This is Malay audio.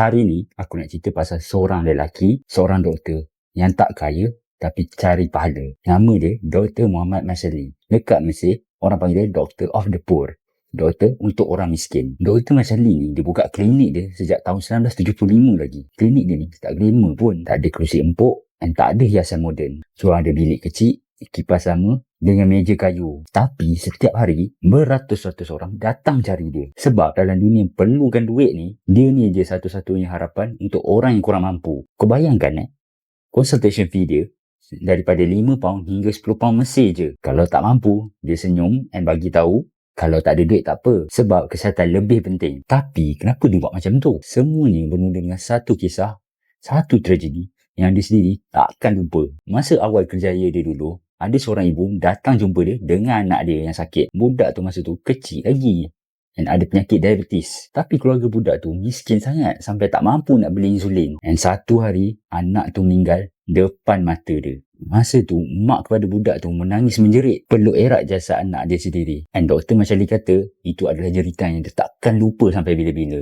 Hari ni aku nak cerita pasal seorang lelaki, seorang doktor yang tak kaya tapi cari pahala. Nama dia Dr. Muhammad Masali. Dekat Mesir, orang panggil dia Doctor of the Poor. Doktor untuk orang miskin. Dr. Masali ni dia buka klinik dia sejak tahun 1975 lagi. Klinik dia ni tak glamour pun. Tak ada kerusi empuk dan tak ada hiasan moden. Cuma ada bilik kecil, kipas sama dengan meja kayu. Tapi setiap hari beratus-ratus orang datang cari dia. Sebab dalam dunia yang perlukan duit ni, dia ni je satu-satunya harapan untuk orang yang kurang mampu. Kau bayangkan eh, consultation fee dia daripada 5 pound hingga 10 pound Mesir je. Kalau tak mampu, dia senyum and bagi tahu kalau tak ada duit tak apa. Sebab kesihatan lebih penting. Tapi kenapa dia buat macam tu? Semuanya bermula dengan satu kisah, satu tragedi yang dia sendiri takkan lupa. Masa awal kerjaya dia dulu, ada seorang ibu datang jumpa dia dengan anak dia yang sakit. Budak tu masa tu kecil lagi. Dan ada penyakit diabetes. Tapi keluarga budak tu miskin sangat sampai tak mampu nak beli insulin. Dan satu hari, anak tu meninggal depan mata dia. Masa tu, mak kepada budak tu menangis menjerit. Peluk erat jasa anak dia sendiri. Dan doktor Mashali kata, itu adalah jeritan yang dia takkan lupa sampai bila-bila.